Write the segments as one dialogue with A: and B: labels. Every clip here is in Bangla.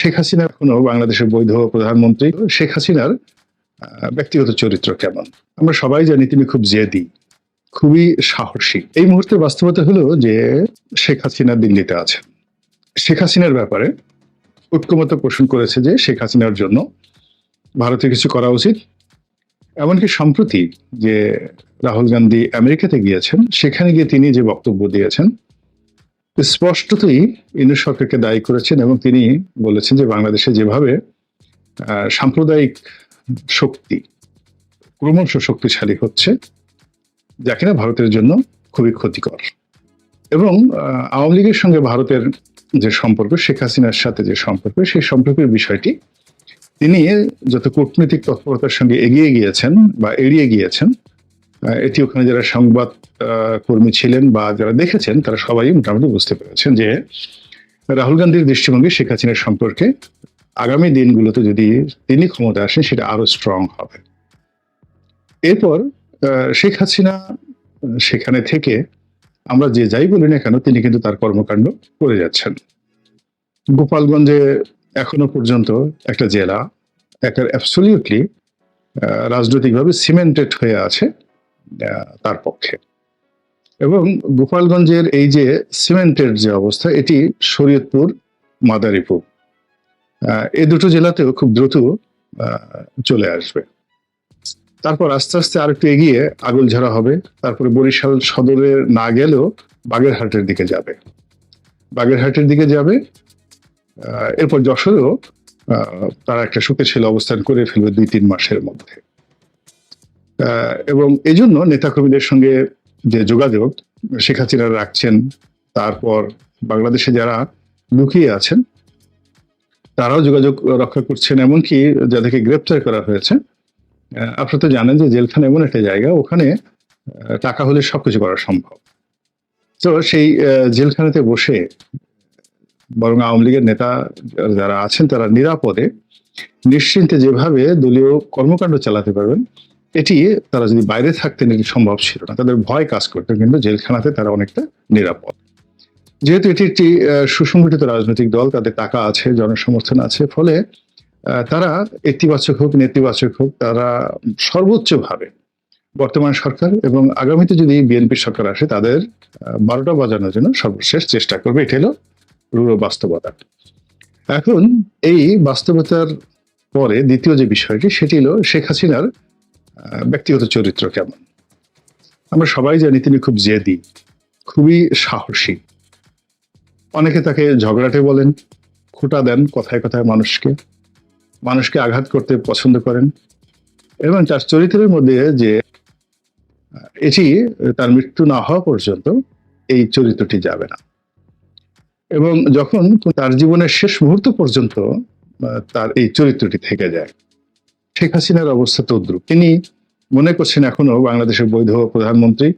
A: শেখ হাসিনা এখনও বাংলাদেশের বৈধ প্রধানমন্ত্রী, শেখ হাসিনার ব্যক্তিগত চরিত্র কেমন? আমরা সবাই জানি তিনি খুব জেদি, খুবই সাহসী। এই মুহূর্তে বাস্তবতা হলো যে শেখ হাসিনা দিল্লিতে আছেন। শেখ হাসিনার ব্যাপারে ঐক্যমত পোষণ করেছে যে শেখ হাসিনার জন্য ভারতে কিছু করা উচিত। এমনকি সম্প্রতি যে রাহুল গান্ধী আমেরিকাতে গিয়েছেন, সেখানে গিয়ে তিনি যে বক্তব্য দিয়েছেন স্পষ্টতই ইন্দু সরকারকে দায়ী করেছেন এবং তিনি বলেছেন যে বাংলাদেশে যেভাবে সাম্প্রদায়িক শক্তি, ক্রমশ শক্তিশালী হচ্ছে, যা কিনা ভারতের জন্য খুবই ক্ষতিকর। এবং আওয়ামী লীগের সঙ্গে ভারতের যে সম্পর্ক, শেখ হাসিনার সাথে যে সম্পর্ক, সেই সম্পর্কের বিষয়টি তিনি যত কূটনৈতিক তৎপরতার সঙ্গে এগিয়ে গিয়েছেন বা এড়িয়ে গিয়েছেন এটি ওখানে যারা সংবাদ কর্মী ছিলেন বা যারা দেখেছেন, তারা সবাই মোটামুটি বুঝতে পেরেছেন যে রাহুল গান্ধীর দৃষ্টিভঙ্গি শেখ হাসিনার সম্পর্কে আগামী দিনগুলোতে যদি তিনি ক্ষমতা আসেন, সেটা আরও স্ট্রং হবে। এরপর শেখ হাসিনা, সেখানে থেকে আমরা যে যাই বলি না কেন, তিনি কিন্তু তার কর্মকাণ্ড করে যাচ্ছেন। গোপালগঞ্জে এখনও পর্যন্ত একটা জেলা একটা অ্যাবসলিউটলি রাজনৈতিকভাবে সিমেন্টেড হয়ে আছে। তার পক্ষে। এবং গোপালগঞ্জের এই যে সিমেন্টের যে অবস্থা, এটি শরীয়তপুর, মাদারীপুর এই দুটো জেলাতেও খুব দ্রুত চলে আসবে। তারপর আস্তে আস্তে আর একটু এগিয়ে আগলঝাড়া হবে, তারপরে বরিশাল সদরে না গেলেও বাগেরহাটের দিকে যাবে। বাগেরহাটের দিকে যাবে এরপর যশোরেও তারা একটা শক্তিশালী অবস্থান করে ফেলবে দুই তিন মাসের মধ্যে। এবং এই জন্য নেতাকর্মীদের সঙ্গে যে যোগাযোগ, শেখ হাসিনা রাখছেন, তারপর বাংলাদেশে যারা লুকিয়ে আছেন, তারাও যোগাযোগ রক্ষা করছেন, এমনকি যাদেরকে গ্রেপ্তার করা হয়েছে আপনারা তো জানেন যে জেলখানা এমন একটা জায়গা, ওখানে টাকা হলে সবকিছু করা সম্ভব। তো সেই জেলখানাতে বসে, বরং আওয়ামী লীগের নেতা যারা আছেন, তারা নিরাপদে, নিশ্চিন্তে যেভাবে দলীয় কর্মকাণ্ড চালাতে পারবেন এটি তারা যদি বাইরে থাকতেন এটি সম্ভব ছিল না, তাদের ভয় কাজ করতো, কিন্তু জেলখানাতে তারা অনেকটা নিরাপদ। যেহেতু এটি একটি সুসংগঠিত রাজনৈতিক দল, তাদের টাকা আছে, জনসমর্থন আছে, ফলে তারা ইতিবাচক হোক, নেতিবাচক হোক, তারা সর্বোচ্চভাবে বর্তমান সরকার এবং আগামীতে যদি বিএনপি সরকার আসে, তাদের বারোটা বাজানোর জন্য সর্বশেষ চেষ্টা করবে। এটি হলো রূঢ় বাস্তবতা। এখন এই বাস্তবতার পরে দ্বিতীয় যে বিষয়টি, সেটি হলো শেখ হাসিনার ব্যক্তিগত চরিত্র কেমন? আমরা সবাই জানি তিনি খুব জেদি, খুবই সাহসী। অনেকে তাকে ঝগড়াটে বলেন, খোটা দেন কথায় কথায় মানুষকে মানুষকে আঘাত করতে পছন্দ করেন। এবং তার চরিত্রের মধ্যে যে এটি তার মৃত্যু না হওয়া পর্যন্ত এই চরিত্রটি যাবে না। এবং যখন তার জীবনের শেষ মুহূর্ত পর্যন্ত তার এই চরিত্রটি থেকে যায়। শেখ হাসিনার অবস্থা তদ্রুপ তিনি মনে করছেন এখনও বাংলাদেশের বৈধ প্রধানমন্ত্রী,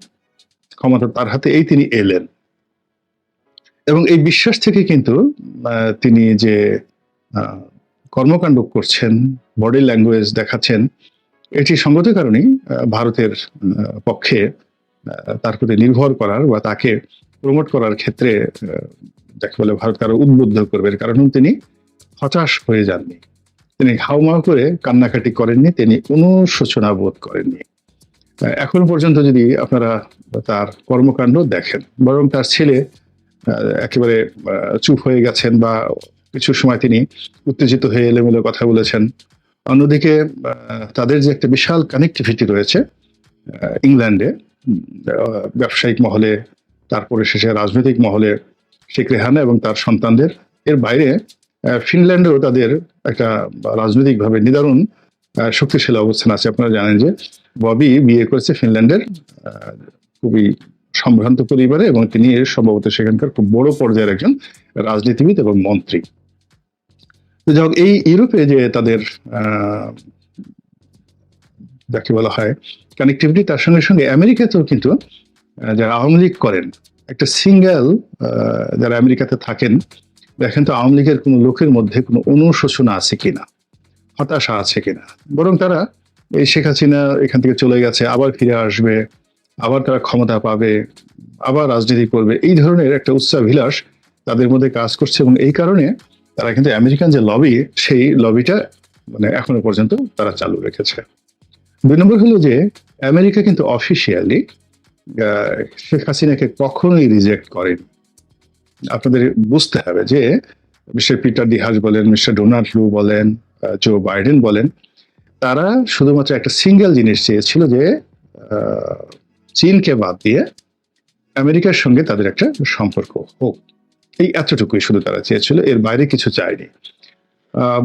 A: ক্ষমতা তার হাতে এই তিনি এলেন। এবং এই বিশ্বাস থেকে কিন্তু তিনি যে কর্মকাণ্ড করছেন বডি ল্যাঙ্গুয়েজ দেখাচ্ছেন, এটি সঙ্গত কারণেই ভারতের পক্ষে তার প্রতি নির্ভর করার বা তাকে প্রমোট করার ক্ষেত্রে যাকে বলে ভারত আরও উদ্বুদ্ধ করবে কারণ তিনি হতাশ হয়ে যাননি। তিনি হাউমাউ করে কান্নাকাটি করেননি, তিনি অনুশোচনা বোধ করেননি। এখনও পর্যন্ত যদি আপনারা তার কর্মকাণ্ড দেখেন, বরং তার ছেলে একেবারে চুপ হয়ে গেছেন বা কিছু সময় তিনি উত্তেজিত হয়ে এলোমেলো কথা বলেছেন। অন্যদিকে তাদের যে একটা বিশাল কানেক্টিভিটি রয়েছে ইংল্যান্ডে ব্যবসায়িক মহলে, তারপরে শেষে রাজনৈতিক মহলে শেখ রেহানা এবং তার সন্তানদের, এর বাইরে ফিনল্যান্ডেও তাদের একটা রাজনৈতিকভাবে নিদারুণ শক্তিশালী অবস্থান আছে। আপনারা জানেন যে ববি বিয়ে করেছে ফিনল্যান্ডের খুবই সম্ভ্রান্ত পরিবারে এবং তিনি সম্ভবত সেখানকার খুব বড় পর্যায়ের একজন রাজনীতিবিদ এবং মন্ত্রী। যাই এই ইউরোপে যে তাদের যাকে বলা হয় কানেক্টিভিটি তার সঙ্গে সঙ্গে আমেরিকাতেও কিন্তু যারা আওয়ামী লীগ করেন, একটা সিঙ্গেল যারা আমেরিকাতে থাকেন দেখেন তো আওয়ামী লীগের কোনো লোকের মধ্যে কোনো অনুশোচনা আছে কিনা? হতাশা আছে কিনা? বরং তারা এই শেখ হাসিনা এখান থেকে চলে গেছে, আবার ফিরে আসবে, আবার তারা ক্ষমতা পাবে, আবার রাজনীতি করবে। এই ধরনের একটা উচ্চাভিলাষ তাদের মধ্যে কাজ করছে এবং এই কারণে তারা কিন্তু আমেরিকান যে লবি, সেই লবিটা মানে এখনও পর্যন্ত তারা চালু রেখেছে। দুই নম্বর হলো যে, আমেরিকা কিন্তু অফিসিয়ালি শেখ হাসিনাকে কখনোই রিজেক্ট করেন। আপনাদের বুঝতে হবে যে মিস্টার পিটার ডিহাস বলেন, মিস্টার ডোনাল্ড লু বলেন জো বাইডেন বলেন, তারা শুধুমাত্র একটা সিঙ্গেল জিনিস চেয়েছিল যে চীনকে বাদ দিয়ে আমেরিকার সঙ্গে তাদের একটা সম্পর্ক হোক। এই এতটুকুই শুধু তারা চেয়েছিল, এর বাইরে কিছু চায়নি।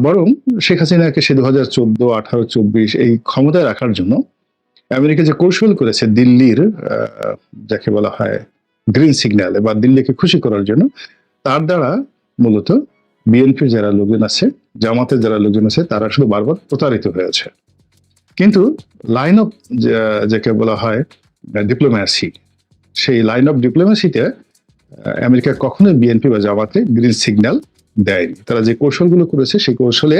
A: বরং শেখ হাসিনাকে সে দু হাজার চোদ্দ, আঠারো, চব্বিশ এই ক্ষমতায় রাখার জন্য আমেরিকা যে কৌশল করেছে দিল্লির যাকে বলা হয় গ্রিন সিগন্যালে বা দিল্লিকে খুশি করার জন্য, তার দ্বারা মূলত বিএনপির যারা লোকজন আছে, জামাতের যারা লোকজন আছে, তারা শুধু বারবার প্রতারিত হয়েছে কিন্তু লাইন অফ যাকে বলা হয় ডিপ্লোম্যাসি সেই লাইন অফ ডিপ্লোম্যাসিতে আমেরিকা কখনোই বিএনপি বা জামাতে গ্রিন সিগন্যাল দেয়নি। তারা যে কৌশলগুলো করেছে, সেই কৌশলে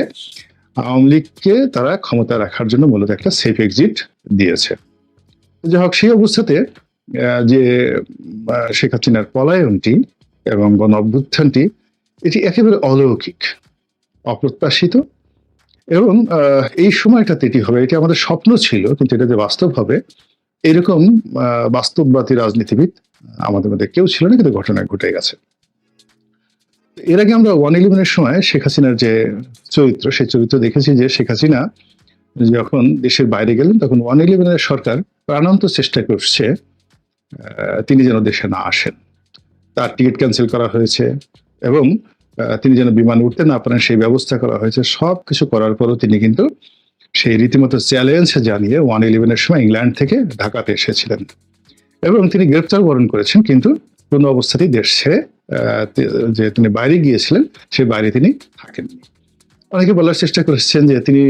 A: আওয়ামী লীগকে তারা ক্ষমতা রাখার জন্য মূলত একটা সেফ এক্সিট দিয়েছে। যাই হোক, সেই অবস্থাতে যে শেখ হাসিনার পলায়নটি এবং গণ অভ্যুত্থানটি, এটি একেবারে অলৌকিক, অপ্রত্যাশিত এবং এই সময়টাতে এটি হবে এটি আমাদের স্বপ্ন ছিল, কিন্তু এটা যে বাস্তব হবে। এরকম বাস্তববাদী রাজনীতিবিদ আমাদের মধ্যে কেউ ছিল না, কিন্তু ঘটনা ঘটে গেছে। এর আগে আমরা ওয়ান ইলেভেনের সময় শেখ হাসিনার যে চরিত্র, সেই চরিত্র দেখেছি যে শেখ হাসিনা যখন দেশের বাইরে গেলেন, তখন ওয়ান ইলেভেনের সরকার প্রাণান্ত চেষ্টা করছে তিনি যেন দেশে না আসেন। তার টিকিট ক্যান্সেল করা হয়েছে এবং তিনি যেন বিমান উঠতে না পারেন, সেই ব্যবস্থা করা হয়েছে। সব কিছু করার পরও তিনি কিন্তু সেই রীতিমতো চ্যালেঞ্জ জানিয়ে ওয়ান ইলেভেনের সময় ইংল্যান্ড থেকে ঢাকাতে এসেছিলেন। এবং তিনি গ্রেপ্তার বরণ করেছেন, কিন্তু কোনো অবস্থাতেই দেশ ছেড়ে যে তিনি বাইরে গিয়েছিলেন সেই বাইরে তিনি থাকেননি। অনেকে বলার চেষ্টা করেছেন যে তিনি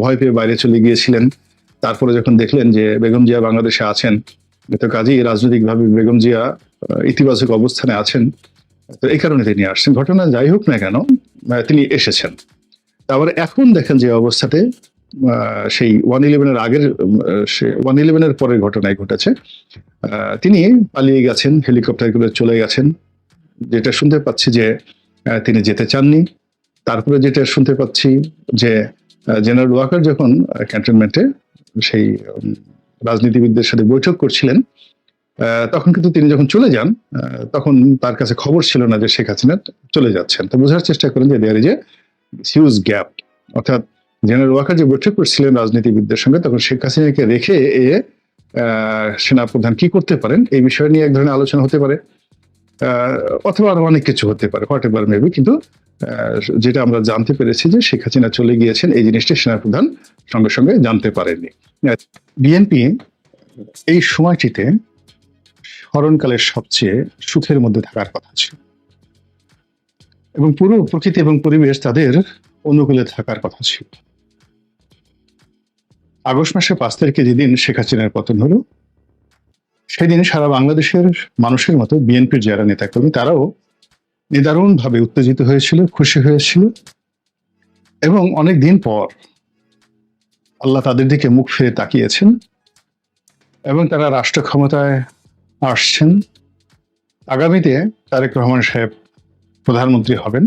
A: ভয় পেয়ে বাইরে চলে গিয়েছিলেন। তারপরে যখন দেখলেন যে বেগম জিয়া বাংলাদেশে আছেন তো কাজেই রাজনৈতিকভাবে বেগম জিয়া ইতিবাচক অবস্থানে আছেন। তো এই কারণে তিনি আসছেন। ঘটনা যাই হোক না কেন তিনি এসেছেন। তারপরে এখন দেখেন যে অবস্থাতে সেই ওয়ান ইলেভেনের আগের ওয়ান ইলেভেনের পরের ঘটনায় ঘটেছে। তিনি পালিয়ে গেছেন হেলিকপ্টার করে চলে গেছেন। যেটা শুনতে পাচ্ছি যে তিনি যেতে চাননি। তারপরে যেটা শুনতে পাচ্ছি যে জেনারেল ওয়াকার যখন ক্যান্টনমেন্টে সেই রাজনীতিবিদদের সাথে বৈঠক করছিলেন তখন কিন্তু তিনি যখন চলে যান তখন তার কাছে খবর ছিল না যে শেখ হাসিনা চলে যাচ্ছেন। তো বোঝার চেষ্টা করেন যে there is a huge gap অর্থাৎ জেনারেল ওয়াকার যে বৈঠক করছিলেন রাজনীতিবিদদের সঙ্গে, তখন শেখ হাসিনাকে রেখে এ সেনাপ্রধান কি করতে পারেন? এই বিষয় নিয়ে এক ধরনের আলোচনা হতে পারে। অথবা আরও অনেক কিছু হতে পারে, হোয়াট এভার মেবি কিন্তু যেটা আমরা জানতে পেরেছি যে শেখ হাসিনা চলে গিয়েছেন, এই জিনিসটি সেনাপ্রধান সঙ্গে সঙ্গে জানতে পারেননি। বিএনপি এই সময়টিতে স্মরণকালের সবচেয়ে সুখের মধ্যে থাকার কথা ছিল। এবং পুরো প্রকৃতি এবং পরিবেশ তাদের অনুকূলে থাকার কথা ছিল। আগস্ট মাসে পাঁচ তারিখে যেদিন শেখ হাসিনার পতন হলো, সেদিন সারা বাংলাদেশের মানুষের মতো বিএনপির যারা নেতাকর্মী, তারাও নিদারুণভাবে উত্তেজিত হয়েছিল, খুশি হয়েছিল এবং অনেক দিন পর আল্লাহ তাদের দিকে মুখ ফিরে তাকিয়েছেন এবং তারা রাষ্ট্র ক্ষমতায় আসছেন। আগামীতে তারেক রহমান সাহেব প্রধানমন্ত্রী হবেন।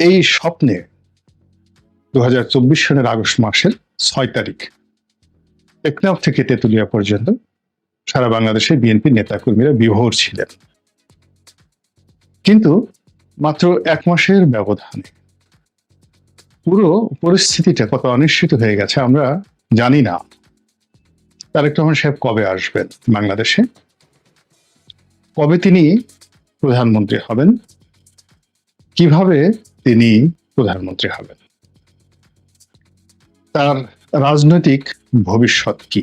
A: এই স্বপ্নে দু সালের আগস্ট মাসের ছয় তারিখ, টেকনাফ থেকে তেঁতুলিয়া পর্যন্ত সারা বাংলাদেশে বিএনপি নেতাকর্মীরা বিভোর ছিলেন। কিন্তু মাত্র এক মাসের ব্যবধানে। পুরো পরিস্থিতিটা কত অনিশ্চিত হয়ে গেছে আমরা জানি না। তারেক রহমান সাহেব কবে আসবেন বাংলাদেশে? কবে তিনি প্রধানমন্ত্রী হবেন? কীভাবে তিনি প্রধানমন্ত্রী হবেন? তার রাজনৈতিক ভবিষ্যৎ কি?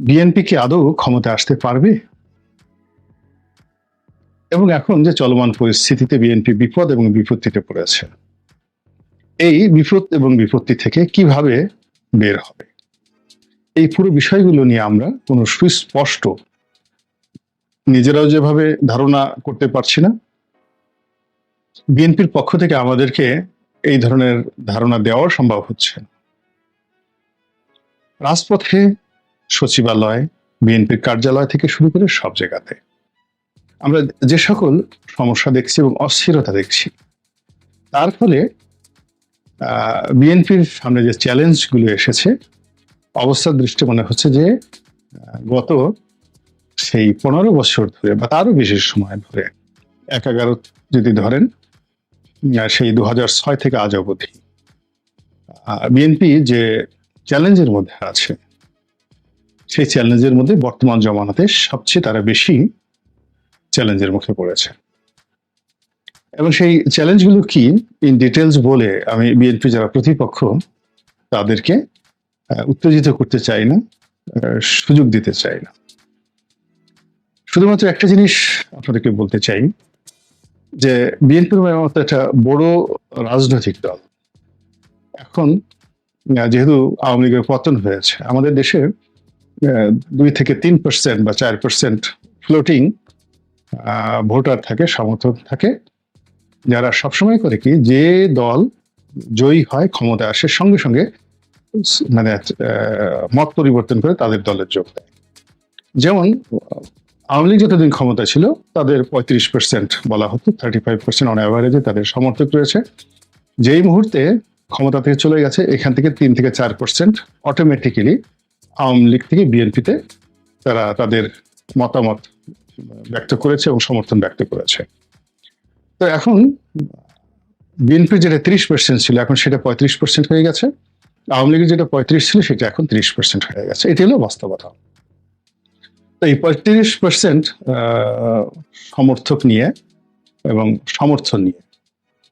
A: বিএনপি কি আদৌ ক্ষমতা আসতে পারবে? এবং এখন যে চলমান পরিস্থিতিতে বিএনপি বিপদ এবং বিপত্তিতে পড়েছে এই বিপদ এবং বিপত্তি থেকে কীভাবে বের হবে? এই পুরো বিষয়গুলো নিয়ে আমরা কোনো সুস্পষ্ট, নিজেরাও যেভাবে ধারণা করতে পারছি না, বিএনপির পক্ষ থেকে আমাদেরকে এই ধরনের ধারণা দেওয়া সম্ভব হচ্ছে রাজপথে সচিবালয়, বিএনপির কার্যালয় থেকে শুরু করে সব জায়গাতে আমরা যে সকল সমস্যা দেখছি এবং অস্থিরতা দেখছি, তার ফলে বিএনপির সামনে যে চ্যালেঞ্জগুলো এসেছে, অবস্থার দৃষ্টি মনে হচ্ছে যে গত সেই পনেরো বছর ধরে বা তারও বেশি সময় ধরে এক এগারো যদি ধরেন সেই দু ছয় থেকে আজ অবধি বিএনপি যে চ্যালেঞ্জের মধ্যে আছে, সেই চ্যালেঞ্জের মধ্যে বর্তমান জমানাতে সবচেয়ে তারা বেশি চ্যালেঞ্জের মুখে পড়েছে। এবং সেই চ্যালেঞ্জগুলো কি ইন ডিটেলস বলে আমি বিএনপি যারা প্রতিপক্ষ, তাদেরকে উত্তেজিত করতে চাই না সুযোগ দিতে চাই না। শুধুমাত্র একটা জিনিস আপনাদেরকে বলতে চাই, যে বিএনপির মতো একটা বড় রাজনৈতিক দল। এখন যেহেতু আওয়ামী লীগের পতন হয়েছে, আমাদের দেশে দুই থেকে তিন পার্সেন্ট বা চার পার্সেন্ট ফ্লোটিং ভোটার থাকে, সমর্থক থাকে, যারা সবসময় করে কি, যে দল জয়ী হয় ক্ষমতা আসে, সঙ্গে সঙ্গে মানে মত পরিবর্তন করে তাদের দলের যোগ দেয়। যেমন, আওয়ামী লীগ যতদিন ক্ষমতা ছিল, তাদের পঁয়ত্রিশ পার্সেন্ট বলা হতো থার্টি ফাইভ পার্সেন্ট অন অ্যাভারেজে তাদের সমর্থক রয়েছে। যেই মুহূর্তে ক্ষমতা থেকে চলে গেছে, এখান থেকে তিন থেকে চার পার্সেন্ট অটোমেটিক্যালি আওয়ামী লীগ থেকে বিএনপিতে তারা তাদের মতামত ব্যক্ত করেছে এবং সমর্থন ব্যক্ত করেছে। তো এখন বিএনপি যেটা তিরিশ পার্সেন্ট ছিল, এখন সেটা পঁয়ত্রিশ পার্সেন্ট হয়ে গেছে। আওয়ামী লীগের যেটা পঁয়ত্রিশ ছিল, সেটা এখন তিরিশ পার্সেন্ট হয়ে গেছে। এটি হলো বাস্তবতা। তো এই পঁয়ত্রিশ পার্সেন্ট সমর্থক নিয়ে এবং সমর্থন নিয়ে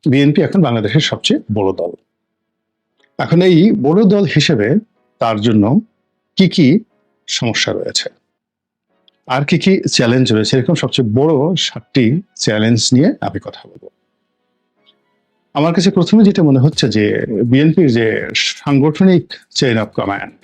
A: বিএনপি এখন বাংলাদেশের সবচেয়ে বড় দল। এখন এই বড় দল হিসেবে তার জন্য কি কি সমস্যা রয়েছে? আর কি কি চ্যালেঞ্জ রয়েছে? এরকম সবচেয়ে বড় সাতটি চ্যালেঞ্জ নিয়ে আমি কথা বলব। আমার কাছে প্রথমে যেটা মনে হচ্ছে যে বিএনপির যে সাংগঠনিক চেইন অফ কমান্ড